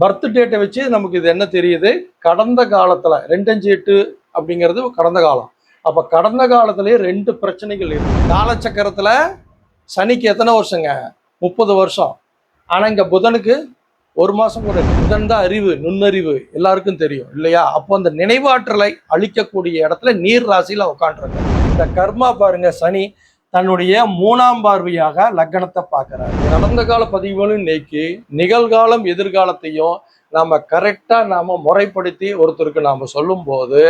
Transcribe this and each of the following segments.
Birth டேட்டை வச்சு நமக்கு இது என்ன தெரியுது? கடந்த காலத்தில் ரெண்டஞ்சு எட்டு அப்படிங்கிறது கடந்த காலம். அப்போ கடந்த காலத்திலேயே ரெண்டு பிரச்சனைகள் இருக்கு. காலச்சக்கரத்தில் சனிக்கு எத்தனை வருஷங்க? முப்பது வருஷம். ஆனால் இங்கே புதனுக்கு ஒரு மாதம் கூட புதன் தான் அறிவு நுண்ணறிவு. எல்லாருக்கும் தெரியும் இல்லையா? அப்போ அந்த நினைவாற்றலை அழிக்கக்கூடிய இடத்துல நீர் ராசியில உட்காண்டிருக்கு இந்த கர்மா பாருங்க சனி தன்னுடைய மூணாம் பார்வையாக லக்னத்தை பார்க்கிறார். கடந்த கால பதிவுகளும் நீக்கி நிகழ்காலம் எதிர்காலத்தையும் நாம கரெக்டா நாம முறைப்படுத்தி ஒருத்தருக்கு நாம சொல்லும்போது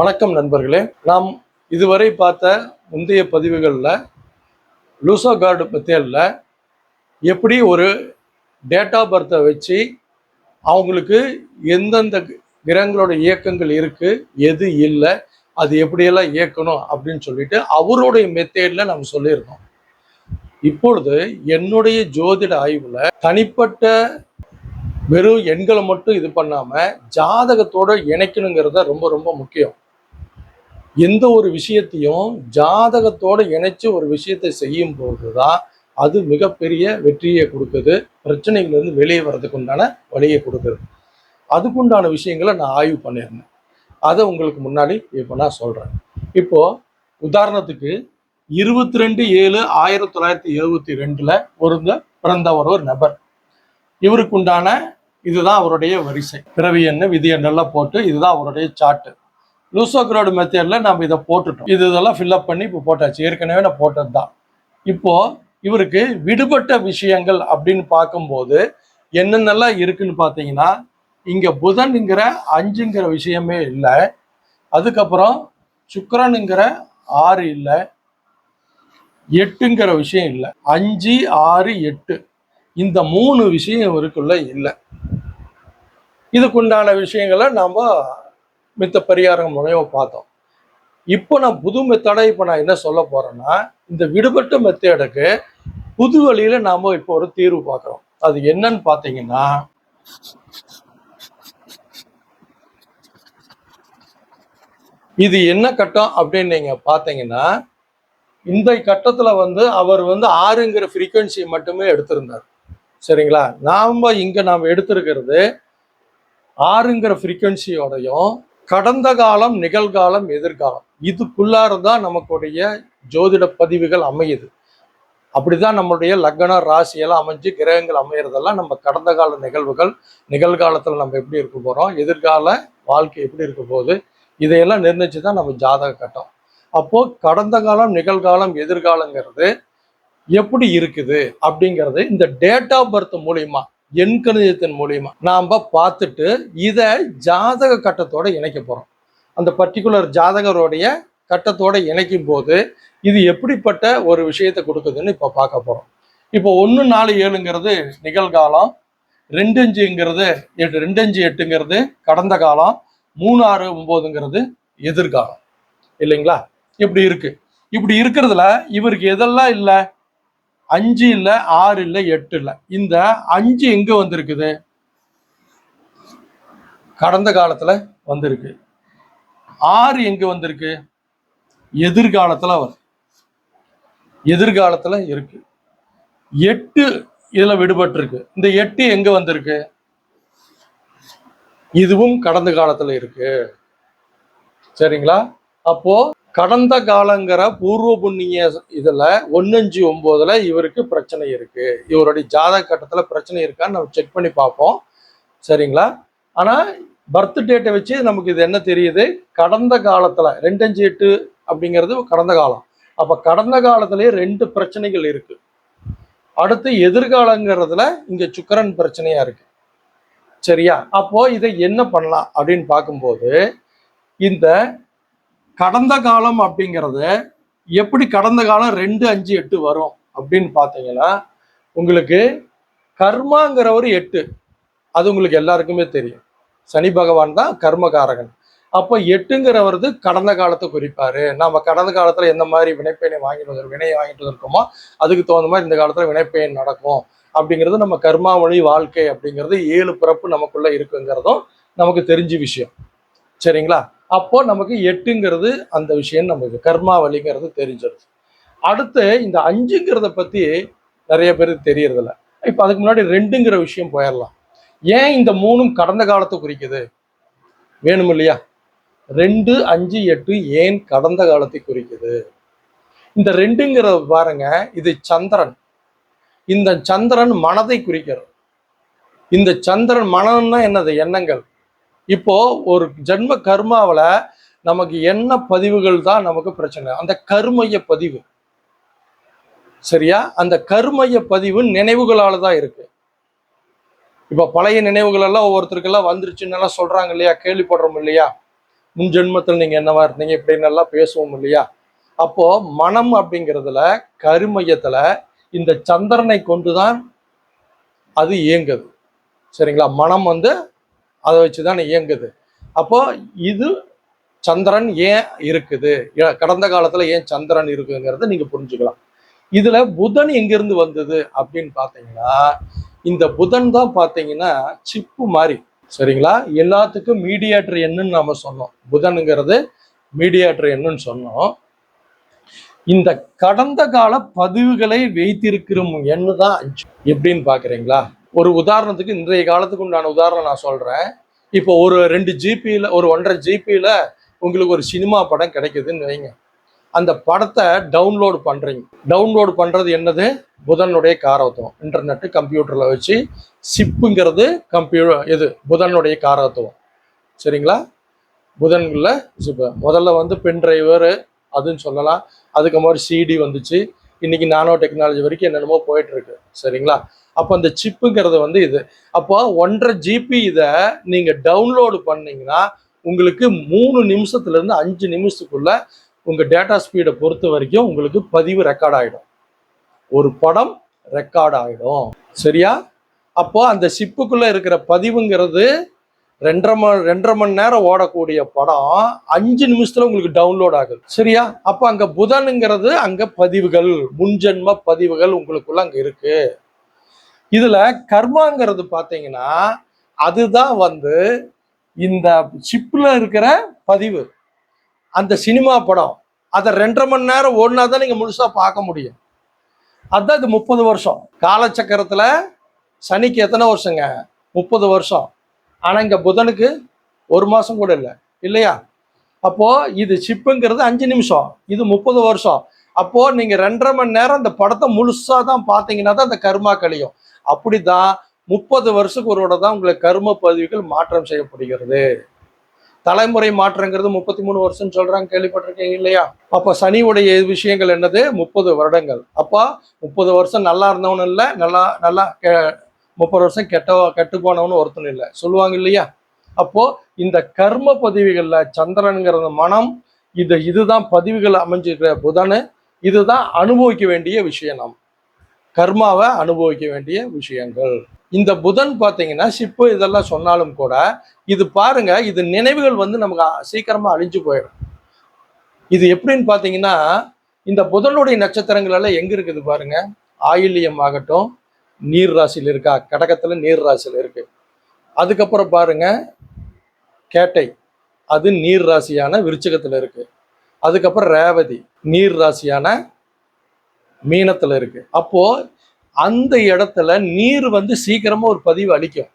வணக்கம் நண்பர்களே. நாம் இதுவரை பார்த்த முந்தைய பதிவுகளில் லூசோ கார்டு மெத்தேடில் எப்படி ஒரு டேட் ஆஃப் பர்த்தை வச்சு அவங்களுக்கு எந்தெந்த கிரகங்களோட இயக்கங்கள் இருக்கு எது இல்லை அது எப்படியெல்லாம் இயக்கணும் அப்படின்னு சொல்லிட்டு அவருடைய மெத்தேடில் நம்ம சொல்லியிருந்தோம். இப்பொழுது என்னுடைய ஜோதிட ஆய்வுல தனிப்பட்ட வெறும் எண்களை மட்டும் இது பண்ணாம ஜாதகத்தோட இணைக்கணுங்கிறத ரொம்ப ரொம்ப முக்கியம். எந்த ஒரு விஷயத்தையும் ஜாதகத்தோட இணைச்சு ஒரு விஷயத்தை செய்யும் போதுதான் அது மிகப்பெரிய வெற்றியை கொடுக்குது பிரச்சனைகள்லேருந்து வெளியே வர்றதுக்கு உண்டான வழியை கொடுக்குது. அதுக்குண்டான விஷயங்களை நான் ஆய்வு பண்ணியிருந்தேன். அதை உங்களுக்கு முன்னாடி இப்போ நான் சொல்கிறேன் இப்போது உதாரணத்துக்கு இருபத்தி ரெண்டு ஏழு ஆயிரத்தி தொள்ளாயிரத்தி எழுபத்தி ரெண்டில் ஒருங்க பிறந்தவர் ஒரு நபர். இவருக்கு உண்டான இதுதான் அவருடைய வரிசை. பிறவி எண்ணு விதி எண்ணெல்லாம் போட்டு இதுதான் அவருடைய சாட்டு. லூசோக்ரோடு மெத்தேடில் நம்ம இதை போட்டுட்டோம். இது இதெல்லாம் ஃபில்அப் பண்ணி இப்போ போட்டாச்சு. ஏற்கனவே நான் போட்டது தான் இப்போது இவருக்கு விடுபட்ட விஷயங்கள் அப்படின்னு பார்க்கும்போது என்னென்னலாம் இருக்குன்னு பார்த்தீங்கன்னா இங்கே புதன்ங்கிற அஞ்சுங்கிற விஷயமே இல்லை. அதுக்கப்புறம் சுக்கரனுங்கிற ஆறு இல்லை. எட்டுங்கிற விஷயம் இல்லை. அஞ்சு ஆறு எட்டு. இந்த மூணு விஷயம் இவருக்குள்ள இல்லை. இதுக்குண்டான விஷயங்களை நாம் மித்த பரிகாரம் மூலயமா பார்த்தோம். இப்போ நான் புது மெத்தடை இப்போ நான் என்ன சொல்ல போறேன்னா இந்த விடுபட்ட மெத்தேடுக்கு புது வழியில நாம் இப்போ ஒரு தீர்வு பார்க்குறோம். அது என்னன்னு பார்த்தீங்கன்னா இது என்ன கட்டம் அப்படின்னு நீங்கள் பார்த்தீங்கன்னா இந்த கட்டத்தில் வந்து அவர் வந்து ஆறுங்கிற ஃப்ரீக்குவன்சி மட்டுமே எடுத்திருந்தார். சரிங்களா? நாம் இங்கே நாம் எடுத்திருக்கிறது ஆறுங்கிற ஃப்ரீக்குவன்சியோடையும் கடந்த காலம் நிகழ்காலம் எதிர்காலம். இதுக்குள்ளார தான் நமக்குடைய ஜோதிட பதிவுகள் அமையுது. அப்படிதான் நம்மளுடைய லக்னம் ராசியெல்லாம் அமைஞ்சு கிரகங்கள் அமையிறதெல்லாம் நம்ம கடந்த கால நிகழ்வுகள் நிகழ்காலத்தில் நம்ம எப்படி இருக்க போகிறோம் எதிர்கால வாழ்க்கை எப்படி இருக்க போகுது இதையெல்லாம் நிர்ணயிச்சு தான் நம்ம ஜாதக கட்டம். அப்போது கடந்த காலம் நிகழ்காலம் எதிர்காலங்கிறது எப்படி இருக்குது அப்படிங்கிறது இந்த டேட் ஆஃப் பர்த் மூலியமா எண் கணிதத்தின் மூலியமா நாம் பார்த்துட்டு இதை ஜாதக கட்டத்தோட இணைக்க போகிறோம் அந்த பர்டிகுலர் ஜாதகருடைய கட்டத்தோட இணைக்கும் போது இது எப்படிப்பட்ட ஒரு விஷயத்தை கொடுக்குதுன்னு இப்போ பார்க்க போகிறோம் இப்போ ஒன்று நாலு ஏழுங்கிறது நிகழ்காலம் ரெண்டு அஞ்சுங்கிறது எட்டு ரெண்டு அஞ்சு எட்டுங்கிறது கடந்த காலம் மூணு ஆறு ஒன்பதுங்கிறது எதிர்காலம். இல்லைங்களா? இப்படி இருக்கு. இப்படி இருக்கிறதுல இவருக்கு எதெல்லாம் இல்லை? அஞ்சு இல்லை ஆறு இல்லை எட்டு இல்லை. இந்த அஞ்சு எங்க வந்திருக்குது? கடந்த காலத்துல வந்திருக்கு. ஆறு எங்க வந்திருக்கு? எதிர்காலத்துல வரும் எதிர்காலத்துல இருக்கு. எட்டு இதுல விடுபட்டு இருக்கு இந்த எட்டு எங்க வந்திருக்கு? இதுவும் கடந்த காலத்துல இருக்கு. சரிங்களா? அப்போ கடந்த காலங்கிற பூர்வ புண்ணிய இதுல ஒன்னஞ்சு ஒன்பதுல இவருக்கு பிரச்சனை இருக்கு. இவருடைய ஜாதக கட்டத்துல பிரச்சனை இருக்கான்னு நம்ம செக் பண்ணி பார்ப்போம். சரிங்களா? ஆனா பர்த் டேட்டை வச்சு நமக்கு இது என்ன தெரியுது? கடந்த காலத்துல ரெண்டஞ்சு எட்டு அப்படிங்கிறது கடந்த காலம். அப்ப கடந்த காலத்திலேயே ரெண்டு பிரச்சனைகள் இருக்கு. அடுத்து எதிர்காலங்கிறதுல இங்க சுக்கரன் பிரச்சனையா இருக்கு. சரியா? அப்போ இதை என்ன பண்ணலாம் அப்படின்னு பார்க்கும்போது இந்த கடந்த காலம் அப்படிங்கிறது எப்படி கடந்த காலம் ரெண்டு அஞ்சு எட்டு வரும் அப்படின்னு பார்த்தீங்கன்னா உங்களுக்கு கர்மாங்கிற ஒரு எட்டு. அது உங்களுக்கு எல்லாருக்குமே தெரியும். சனி பகவான் தான் கர்மகாரகன் அப்போ எட்டுங்கிறவரது கடந்த காலத்தை குறிப்பாரு. நம்ம கடந்த காலத்தில் எந்த மாதிரி வினைப்பயனை வாங்கிட்டு வந்து வினையை வாங்கிட்டு வந்திருக்கோமோ அதுக்கு தகுந்த மாதிரி இந்த காலத்தில் வினைப்பயன் நடக்கும். அப்படிங்கிறது நம்ம கர்மாவழி வாழ்க்கை அப்படிங்கிறது ஏழு பிறப்பு நமக்குள்ள இருக்குங்கிறதும் நமக்கு தெரிஞ்ச விஷயம். சரிங்களா? அப்போ நமக்கு எட்டுங்கிறது அந்த விஷயம் நமக்கு கர்மாவளிங்கிறது தெரிஞ்சிருது அடுத்து இந்த அஞ்சுங்கிறத பத்தி நிறைய பேருக்கு தெரியறதில்ல. இப்போ அதுக்கு முன்னாடி ரெண்டுங்கிற விஷயம் போயிடலாம் ஏன் இந்த மூணும் கடந்த காலத்தை குறிக்குது? வேணும் இல்லையா? ரெண்டு அஞ்சு எட்டு ஏன் கடந்த காலத்தை குறிக்குது? இந்த ரெண்டுங்கிறத பாருங்க. இது சந்திரன். இந்த சந்திரன் மனதை குறிக்கிறது. இந்த சந்திரன் மனம்னா என்னது? எண்ணங்கள். இப்போ ஒரு ஜென்ம கர்மாவில் நமக்கு என்ன பதிவுகள் தான் நமக்கு பிரச்சனை? அந்த கருமைய பதிவு. சரியா? அந்த கருமைய பதிவு நினைவுகளால தான் இருக்கு. இப்போ பழைய நினைவுகள் எல்லாம் ஒவ்வொருத்தருக்கெல்லாம் வந்துருச்சுன்னு எல்லாம் சொல்றாங்க இல்லையா? கேள்விப்படுறோம் இல்லையா? முன் ஜென்மத்தில் நீங்க என்னவா இருந்தீங்க? இப்படின்னு எல்லாம் பேசுவோம் இல்லையா? அப்போ மனம் அப்படிங்கிறதுல கருமையத்துல இந்த சந்திரனை கொண்டுதான் அது இயங்குது. சரிங்களா? மனம் வந்து அதை வச்சுதான் இயங்குது. அப்போ இது சந்திரன் ஏன் இருக்குது? ஏ- கடந்த காலத்தில் ஏன் சந்திரன் இருக்குங்கிறத நீங்கள் புரிஞ்சுக்கலாம். இதில் புதன் எங்கிருந்து வந்தது அப்படின்னு பார்த்தீங்கன்னா இந்த புதன் தான் பார்த்தீங்கன்னா சிப்பு மாதிரி. சரிங்களா? எல்லாத்துக்கும் மீடியேட்டர் என்னன்னு நாம சொன்னோம். புதனுங்கிறது மீடியேட்டர் என்னன்னு சொன்னோம். இந்த கடந்த கால பதிவுகளை வைத்திருக்கிற எண்ணு தான் எப்படின்னு பாக்குறீங்களா? ஒரு உதாரணத்துக்கு இன்றைய காலத்துக்கு உண்டான உதாரணம் நான் சொல்றேன். இப்போ ஒரு ரெண்டு ஜிபியில் ஒரு ஒன்றரை ஜிபியில் உங்களுக்கு ஒரு சினிமா படம் கிடைக்குதுன்னு வைங்க. அந்த படத்தை டவுன்லோடு பண்ணுறீங்க டவுன்லோடு பண்ணுறது என்னது? புதனுடைய காரகத்துவம். இன்டர்நெட்டு கம்ப்யூட்டரில் வச்சு சிப்புங்கிறது கம்ப்யூட்டர் இது புதனுடைய காரகத்துவம். சரிங்களா? புதன்களில் சிப்பு. முதல்ல வந்து பென் டிரைவர் அதுன்னு சொல்லலாம். அதுக்கு மாதிரி சிடி வந்துச்சு. இன்னைக்கு நானோ டெக்னாலஜி வரைக்கும் என்னென்னமோ போயிட்டு இருக்கு சரிங்களா? அப்போ அந்த சிப்புங்கிறது வந்து இது. அப்போ ஒன்றரை ஜிபி இதை நீங்க டவுன்லோடு பண்ணீங்கன்னா உங்களுக்கு மூணு நிமிஷத்துல இருந்து அஞ்சு நிமிஷத்துக்குள்ள உங்க டேட்டா ஸ்பீடை பொறுத்த வரைக்கும் உங்களுக்கு பதிவு ரெக்கார்ட் ஆகிடும் ஒரு படம் ரெக்கார்ட் ஆகிடும் சரியா? அப்போ அந்த சிப்புக்குள்ள இருக்கிற பதிவுங்கிறது ரெண்டரை மணி ரெண்டரை மணி நேரம் ஓடக்கூடிய படம் அஞ்சு நிமிஷத்துல உங்களுக்கு டவுன்லோட் ஆகுது. சரியா? அப்போ அங்க புதனுங்கிறது அங்க பதிவுகள் முன்ஜென்ம பதிவுகள் உங்களுக்குள்ள அங்க இருக்கு. இதுல கர்மாங்கிறது பாத்தீங்கன்னா அதுதான் வந்து இந்த சிப்ல இருக்கிற பதிவு. அந்த சினிமா படம். அதை ரெண்டரை மணி நேரம் ஓடினா தான் நீங்க முழுசா பார்க்க முடியும். அதுதான் இது முப்பது வருஷம். காலச்சக்கரத்துல சனிக்கு எத்தனை வருஷங்க? முப்பது வருஷம். ஆனால் இங்கே புதனுக்கு ஒரு மாதம் கூட இல்லை. இல்லையா? அப்போது இது சிப்புங்கிறது அஞ்சு நிமிஷம். இது முப்பது வருஷம். அப்போது நீங்கள் ரெண்டரை மணி நேரம் இந்த படத்தை முழுசாக தான் பார்த்தீங்கன்னா தான் அந்த கர்மா கழியும். அப்படிதான் முப்பது வருஷத்துக்கு ஒருவோட தான் உங்களுக்கு கர்ம பதிவுகள் மாற்றம் செய்யப்படுகிறது. தலைமுறை மாற்றங்கிறது முப்பத்தி மூணு வருஷம் சொல்கிறாங்க கேள்விப்பட்டிருக்கீங்க இல்லையா? அப்போ சனியுடைய விஷயங்கள் என்னது? முப்பது வருடங்கள். அப்போ முப்பது வருஷம் நல்லா இருந்தவனும் இல்லை நல்லா நல்லா முப்பது வருஷம் கெட்ட கெட்டு போனவனு ஒருத்தன் இல்லை. சொல்லுவாங்க இல்லையா? அப்போ இந்த கர்ம பதிவுகளில் சந்திரனுங்கிறது மனம் இது இதுதான் பதிவுகள் அமைஞ்சிருக்கிற புதனு இதுதான் அனுபவிக்க வேண்டிய விஷயம் நாம். கர்மாவை அனுபவிக்க வேண்டிய விஷயங்கள். இந்த புதன் பார்த்தீங்கன்னா சிப்பு இதெல்லாம் சொன்னாலும் கூட இது பாருங்க இது நினைவுகள் வந்து நமக்கு சீக்கிரமா அழிஞ்சு போயிடும். இது எப்படின்னு பார்த்தீங்கன்னா இந்த புதனுடைய நட்சத்திரங்கள் எல்லாம் எங்க இருக்குது பாருங்க? ஆயில்யம் ஆகட்டும் நீர் ராசியில் இருக்கா? கடகத்தில் நீர் ராசியில் இருக்கு. அதுக்கப்புறம் பாருங்க கேட்டை. அது நீர் ராசியான விருச்சகத்துல இருக்கு. அதுக்கப்புறம் ரேவதி நீர் ராசியான மீனத்தில் இருக்கு. அப்போ அந்த இடத்துல நீர் வந்து சீக்கிரமா ஒரு பதிவு அழிக்கும்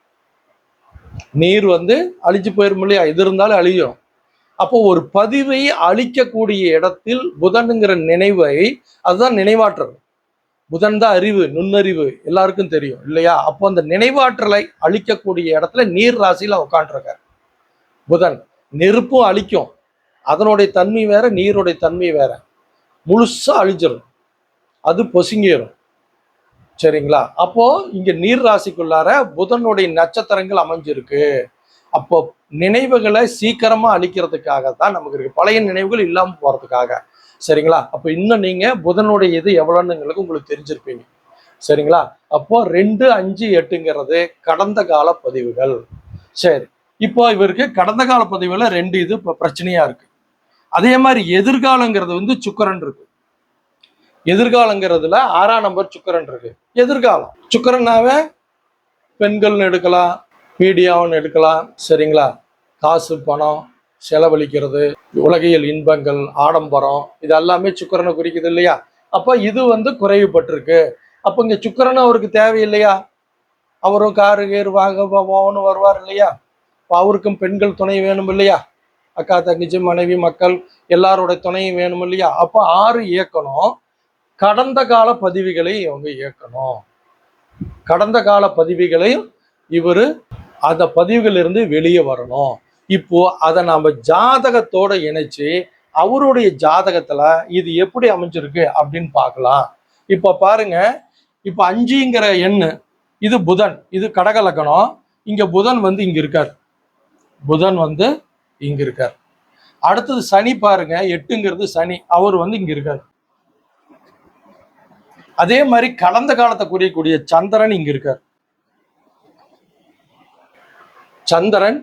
நீர் வந்து அழிஞ்சு போயிரும் இல்லையா? இது இருந்தாலும் அழியும். அப்போ ஒரு பதிவை அழிக்கக்கூடிய இடத்தில் புதனுங்கிற நினைவை அதுதான் நினைவாற்றல். புதன் தான் அறிவு நுண்ணறிவு எல்லாருக்கும் தெரியும் இல்லையா? அப்போ அந்த நினைவாற்றலை அழிக்கக்கூடிய இடத்துல நீர் ராசியில் உட்காண்டிருக்கார் புதன் நெருப்பும் அழிக்கும். அதனுடைய தன்மை வேற நீருடைய தன்மை வேற. முழுசா அழிஞ்சிடும் அது பொசுங்கிடும் சரிங்களா? அப்போ இங்க நீர் ராசிக்குள்ளார புதனுடைய நட்சத்திரங்கள் அமைஞ்சிருக்கு. அப்போ நினைவுகளை சீக்கிரமா அழிக்கிறதுக்காக தான் நமக்கு இருக்கு. பழைய நினைவுகள் இல்லாமல் போறதுக்காக. சரிங்களா? அப்போ இன்னும் நீங்கள் புதனுடைய இது எவ்வளோன்னுங்களுக்கு உங்களுக்கு தெரிஞ்சிருப்பீங்க. சரிங்களா? அப்போ ரெண்டு அஞ்சு எட்டுங்கிறது கடந்த கால பதிவுகள். சரி. இப்போ இவருக்கு கடந்த கால பதிவில் ரெண்டு இது இப்போ பிரச்சனையா இருக்கு. அதே மாதிரி எதிர்காலங்கிறது வந்து சுக்கரன் இருக்கு. எதிர்காலங்கிறதுல ஆறாம் நம்பர் சுக்கரன் இருக்கு. எதிர்காலம். சுக்கரனாவே பெண்கள்னு எடுக்கலாம் மீடியாவுன்னு எடுக்கலாம் சரிங்களா? காசு பணம் செலவழிக்கிறது உலகியல் இன்பங்கள் ஆடம்பரம் இது எல்லாமே சுக்கரனை குறிக்குது இல்லையா? அப்போ இது வந்து குறைவுபட்டிருக்கு. அப்போ இங்கே சுக்கிரன் அவருக்கு தேவையில்லையா? அவரும் காரு கேர் வாங்க போகணும் வருவார் இல்லையா? அவருக்கும் பெண்கள் துணை வேணும் இல்லையா? அக்கா தங்கச்சி மனைவி மக்கள் எல்லாரோட துணையும் வேணும் இல்லையா? அப்போ ஆறு இயக்கணும். கடந்த கால பதிவுகளை இவங்க இயக்கணும். கடந்த கால பதிவுகளையும் இவர் அந்த பதிவுகளிலிருந்து வெளியே வரணும். இப்போ அதை நாம ஜாதகத்தோட இணைச்சு அவருடைய ஜாதகத்துல இது எப்படி அமைஞ்சிருக்கு அப்படின்னு பார்க்கலாம். இப்போ பாருங்க இப்போ அஞ்சுங்கிற எண்ணு இது புதன் இது கடக லக்கணம் இங்க புதன் வந்து இங்க இருக்கார். புதன் வந்து இங்க இருக்கார். அடுத்தது சனி பாருங்க எட்டுங்கிறது சனி அவர் வந்து இங்க இருக்கார். அதே மாதிரி கடந்த காலத்தை குறியக்கூடிய சந்திரன் இங்க இருக்கார். சந்திரன்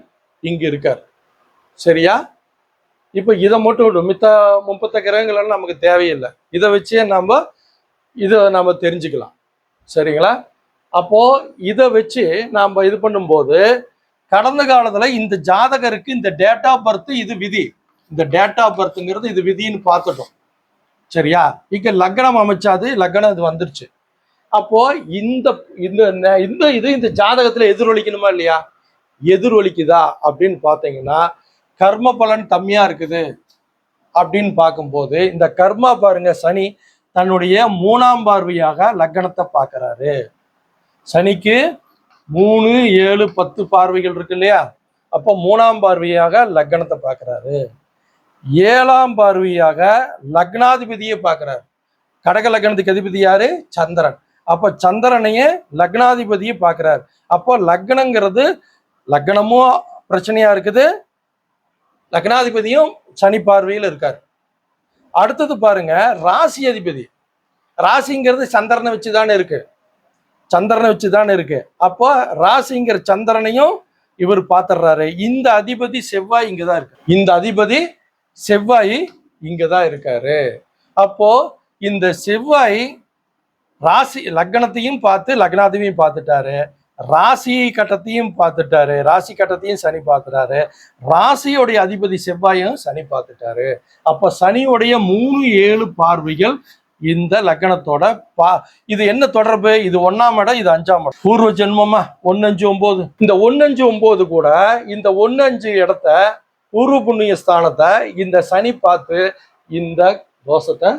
இங்கே இருக்கார். சரியா? இப்போ இதை மட்டும் விடும் மித்த முப்பத்த கிரகங்கள் எல்லாம் நமக்கு தேவையில்லை. இதை வச்சே நம்ம இதை நம்ம தெரிஞ்சுக்கலாம். சரிங்களா? அப்போது இதை வச்சு நாம் இது பண்ணும்போது கடந்த காலத்தில் இந்த ஜாதகருக்கு இந்த டேட் ஆஃப் பர்த் இது விதி. இந்த டேட் ஆஃப் பர்த்ங்கிறது இது விதின்னு பார்த்துட்டோம். சரியா? இங்க லக்னம் அமைச்சாது. லக்னம் இது வந்துருச்சு. அப்போ இந்த இந்த இந்த இது இந்த ஜாதகத்துல எதிரொலிக்கணுமா இல்லையா? எதிரொலிக்குதா அப்படின்னு பார்த்தீங்கன்னா கர்ம பலன் கம்மியா இருக்குது அப்படின்னு பார்க்கும்போது இந்த கர்மா பாருங்க சனி தன்னுடைய மூணாம் பார்வையாக லக்னத்தை பார்க்குறாரு. சனிக்கு மூணு ஏழு பத்து பார்வைகள் இருக்கு இல்லையா? அப்போ மூணாம் பார்வையாக லக்னத்தை பார்க்குறாரு. ஏழாம் பார்வையாக லக்னாதிபதியை பார்க்குறாரு. கடக லக்னத்துக்கு அதிபதி யாரு? சந்திரன். அப்போ சந்திரனையே லக்னாதிபதியை பார்க்குறாரு. அப்போ லக்னங்கிறது லக்னமும் பிரச்சனையா இருக்குது? லக்னாதிபதியும் சனி பார்வையில் இருக்கார். அடுத்தது பாருங்க ராசி அதிபதி. ராசிங்கிறது சந்திரனை வச்சு தானே இருக்கு. சந்திரனை வச்சு தானே இருக்கு. அப்போ ராசிங்கிற சந்திரனையும் இவர் பார்த்துடுறாரு. இந்த அதிபதி செவ்வாய் இங்கே தான் இருக்கு. இந்த அதிபதி செவ்வாய் இங்கே தான் இருக்காரு. அப்போ இந்த செவ்வாய் ராசி லக்னத்தையும் பார்த்து லக்னாதிபதியும் பார்த்துட்டாரு. ராசி கட்டத்தையும் பார்த்துட்டாரு. ராசி கட்டத்தையும் சனி பார்த்துட்டாரு. ராசியோடைய அதிபதி செவ்வாயும் சனி பார்த்துட்டாரு. அப்ப சனியுடைய மூணு ஏழு பார்வைகள் இந்த லக்னத்தோட பா இது என்ன தொடர்பு? இது ஒன்னாம் இடம் இது அஞ்சாம் இடம். பூர்வ ஜென்மமா? ஒன்னஞ்சு ஒன்பது இந்த ஒன்னஞ்சு ஒன்பது கூட இந்த ஒன்னஞ்சு இடத்த பூர்வ புண்ணிய ஸ்தானத்தை இந்த சனி பார்த்து இந்த தோஷத்தை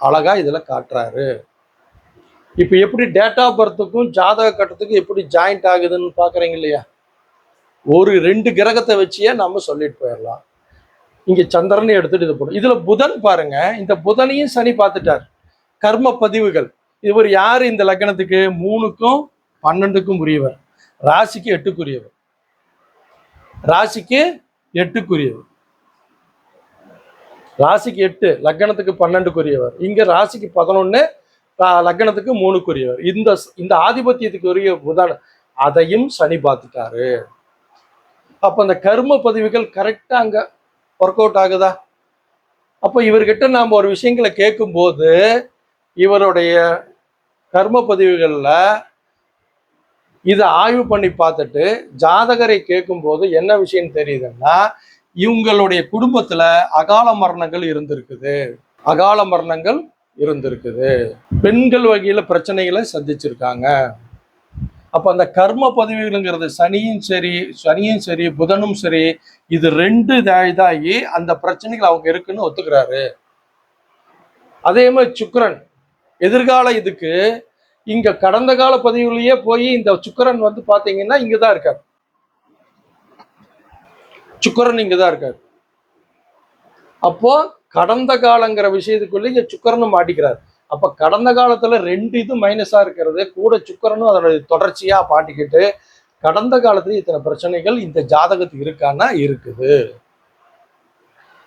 அழகா இதுல காட்டுறாரு. இப்போ எப்படி டேட் ஆஃப் பர்த்துக்கும் ஜாதக கட்டத்துக்கும் எப்படி ஜாயிண்ட் ஆகுதுன்னு பார்க்குறீங்க இல்லையா? ஒரு ரெண்டு கிரகத்தை வச்சியே நம்ம சொல்லிட்டு போயிடலாம். இங்கே சந்திரனை எடுத்துட்டு இது போடும் இதில் புதன் பாருங்க. இந்த புதனையும் சனி பார்த்துட்டார். கர்ம பதிவுகள். இவர் யார் இந்த லக்னத்துக்கு? மூணுக்கும் பன்னெண்டுக்கும் உரியவர். ராசிக்கு எட்டுக்குரியவர். ராசிக்கு எட்டுக்குரியவர். ராசிக்கு எட்டு லக்னத்துக்கு பன்னெண்டுக்குரியவர். இங்கே ராசிக்கு பதினொன்னு லக்னத்துக்கு மூணுக்குரியவர். இந்த இந்த ஆதிபத்தியத்துக்கு உரிய புதன் அதையும் சனி பார்த்துட்டாரு. அப்போ அந்த கர்ம பதிவுகள் கரெக்டாக அங்கே ஒர்க் அவுட் ஆகுதா? அப்போ இவர்கிட்ட நாம் ஒரு விஷயங்களை கேட்கும்போது இவருடைய கர்ம பதிவுகளில் இதை ஆய்வு பண்ணி பார்த்துட்டு ஜாதகரை கேட்கும்போது என்ன விஷயம் தெரியுதுன்னா இவங்களுடைய குடும்பத்தில் அகால மரணங்கள் இருந்திருக்குது. அகால மரணங்கள் இருந்திருக்குது. பெண்கள் வகையில பிரச்சனைகளை சந்திச்சிருக்காங்க. அப்ப அந்த கர்ம பதிவுகளுங்கிறது சனியும் சரி சனியும் சரி புதனும் சரி இது ரெண்டு இதாகி அந்த பிரச்சனைகள் அவங்க இருக்குன்னு ஒத்துக்கிறாரு. அதே மாதிரி சுக்கிரன். எதிர்கால இதுக்கு இங்க கடந்த கால பதிவுலயே போய் இந்த சுக்கரன் வந்து பாத்தீங்கன்னா இங்கதான் இருக்கார். சுக்கரன் இங்கதான் இருக்கார். அப்போ கடந்த காலங்கிற விஷயத்துக்குள்ளே இங்கே சுக்கரனும் மாட்டிக்கிறார். அப்போ கடந்த காலத்தில் ரெண்டு இது மைனஸாக இருக்கிறது. கூட சுக்கரனும் அதோட தொடர்ச்சியாக பாட்டிக்கிட்டு கடந்த காலத்துல இத்தனை பிரச்சனைகள் இந்த ஜாதகத்துக்கு இருக்கான்னா இருக்குது.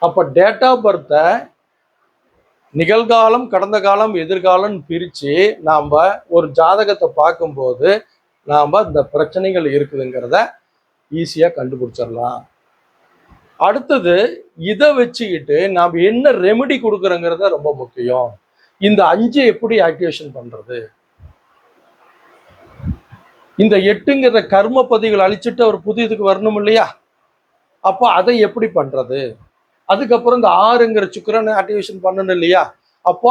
அப்போ டேட் ஆஃப் பர்த்தை நிகழ்காலம் கடந்த காலம் எதிர்காலம்னு பிரித்து நாம் ஒரு ஜாதகத்தை பார்க்கும்போது நாம் இந்த பிரச்சனைகள் இருக்குதுங்கிறத ஈஸியாக கண்டுபிடிச்சிடலாம். அடுத்தது இதை வச்சுக்கிட்டு நாம் என்ன ரெமெடி கொடுக்குறோங்கிறத ரொம்ப முக்கியம். இந்த அஞ்சு எப்படி ஆக்டிவேஷன் பண்ணுறது இந்த எட்டுங்கிற கர்ம பதிவுகள் அழிச்சிட்டு அவர் புது இதுக்கு வரணும் இல்லையா? அப்போ அதை எப்படி பண்ணுறது அதுக்கப்புறம் இந்த ஆறுங்கிற சுக்கரனை ஆக்டிவேஷன் பண்ணணும் இல்லையா? அப்போ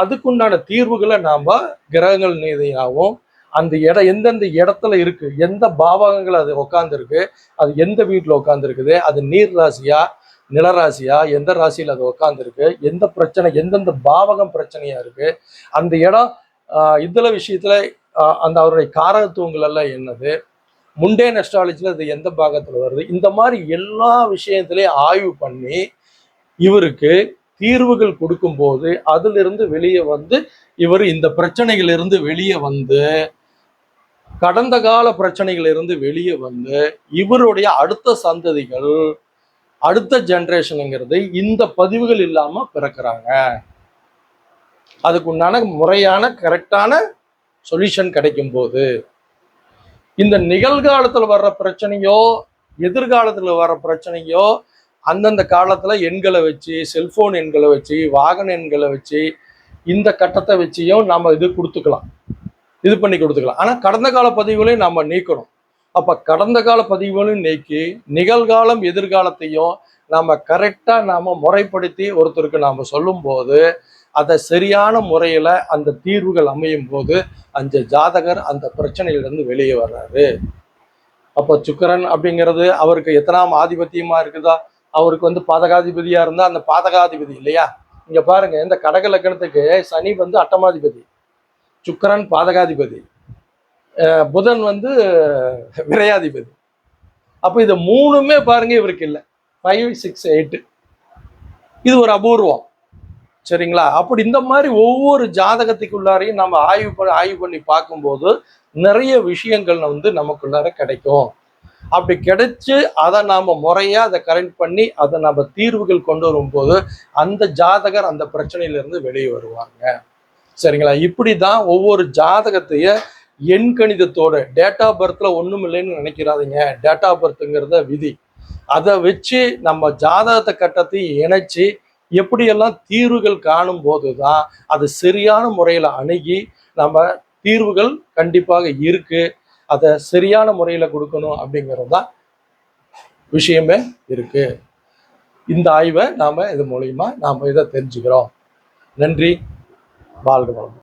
அதுக்குண்டான தீர்வுகளை நாம் கிரகங்கள் நீதியாகவும் அந்த இடம் எந்தெந்த இடத்துல இருக்கு? எந்த பாவகங்கள் அது உட்காந்துருக்கு அது எந்த வீட்டில் உட்காந்துருக்குது அது நீர் ராசியா? நிலராசியா எந்த ராசியில் அது உட்காந்துருக்கு எந்த பிரச்சனை? எந்தெந்த பாவகம் பிரச்சனையா இருக்கு? அந்த இடம் இதில் விஷயத்துல அந்த அவருடைய காரகத்துவங்கள் எல்லாம் என்னது? முண்டே நெஸ்டாலஜியில் அது எந்த பாகத்தில் வருது? இந்த மாதிரி எல்லா விஷயத்திலையும் ஆய்வு பண்ணி இவருக்கு தீர்வுகள் கொடுக்கும்போது அதிலிருந்து வெளியே வந்து இவர் இந்த பிரச்சனைகளிலிருந்து வெளியே வந்து கடந்த கால பிரச்சனைகளிலிருந்து வெளியே வந்து இவருடைய அடுத்த சந்ததிகள் அடுத்த ஜென்ரேஷனுங்கிறது இந்த பதிவுகள் இல்லாம பிறக்கிறாங்க. அதுக்கு உண்டான முறையான கரெக்டான சொல்யூஷன் கிடைக்கும் போது இந்த நிகழ்காலத்துல வர்ற பிரச்சனையோ எதிர்காலத்துல வர்ற பிரச்சனையோ அந்தந்த காலத்துல எண்களை வச்சு செல்போன் எண்களை வச்சு வாகன எண்களை வச்சு இந்த கட்டத்தை வச்சியும் நாம இது கொடுத்துக்கலாம். இது பண்ணி கொடுத்துக்கலாம். ஆனா கடந்த கால பதிவுகளையும் நம்ம நீக்கணும். அப்ப கடந்த கால பதிவுகளையும் நீக்கி நிகழ்காலம் எதிர்காலத்தையும் நாம கரெக்டா நாம முறைப்படுத்தி ஒருத்தருக்கு நாம சொல்லும்போது அதை சரியான முறையில அந்த தீர்வுகள் அமையும் போது அந்த ஜாதகர் அந்த பிரச்சனையிலிருந்து வெளியே வர்றாரு. அப்போ சுக்கரன் அப்படிங்கிறது அவருக்கு எத்தனாம் ஆதிபத்தியமா இருக்குதா? அவருக்கு வந்து பாதகாதிபதியாக இருந்தால் அந்த பாதகாதிபதி இல்லையா? இங்கே பாருங்க இந்த கடக லக்கணத்துக்கு சனி வந்து அட்டமாதிபதி. சுக்கரன் பாதகாதிபதி. புதன் வந்து விரையாதிபதி. அப்போ இதை மூணுமே பாருங்க இவருக்கு இல்லை. ஃபைவ் சிக்ஸ் எயிட்டு இது ஒரு அபூர்வம். சரிங்களா? அப்படி இந்த மாதிரி ஒவ்வொரு ஜாதகத்துக்குள்ளாரையும் நம்ம ஆய்வு பண்ணி ஆய்வு பண்ணி பார்க்கும்போது நிறைய விஷயங்கள் வந்து நமக்குள்ளார கிடைக்கும். அப்படி கிடைச்சு அதை நாம் முறையாக அதை கரெக்ட் பண்ணி அதை நம்ம தீர்வுகள் கொண்டு வரும்போது அந்த ஜாதகர் அந்த பிரச்சனையிலிருந்து வெளியே வருவாங்க. சரிங்களா? இப்படி தான் ஒவ்வொரு ஜாதகத்தைய எண் கணிதத்தோட டேட் ஆஃப் பர்த்ல ஒன்றும் இல்லைன்னு நினைக்கிறாதீங்க டேட் ஆஃப் விதி. அதை வச்சு நம்ம ஜாதகத்தை கட்டத்தை இணைச்சி எப்படியெல்லாம் தீர்வுகள் காணும் போது தான் அது சரியான முறையில் அணுகி நம்ம தீர்வுகள் கண்டிப்பாக இருக்குது அதை சரியான முறையில் கொடுக்கணும் அப்படிங்கிறது தான் விஷயமே இருக்குது இந்த ஆய்வை நாம் இது மூலயமா நாம் இதை தெரிஞ்சுக்கிறோம். நன்றி. வாழ்க வளம்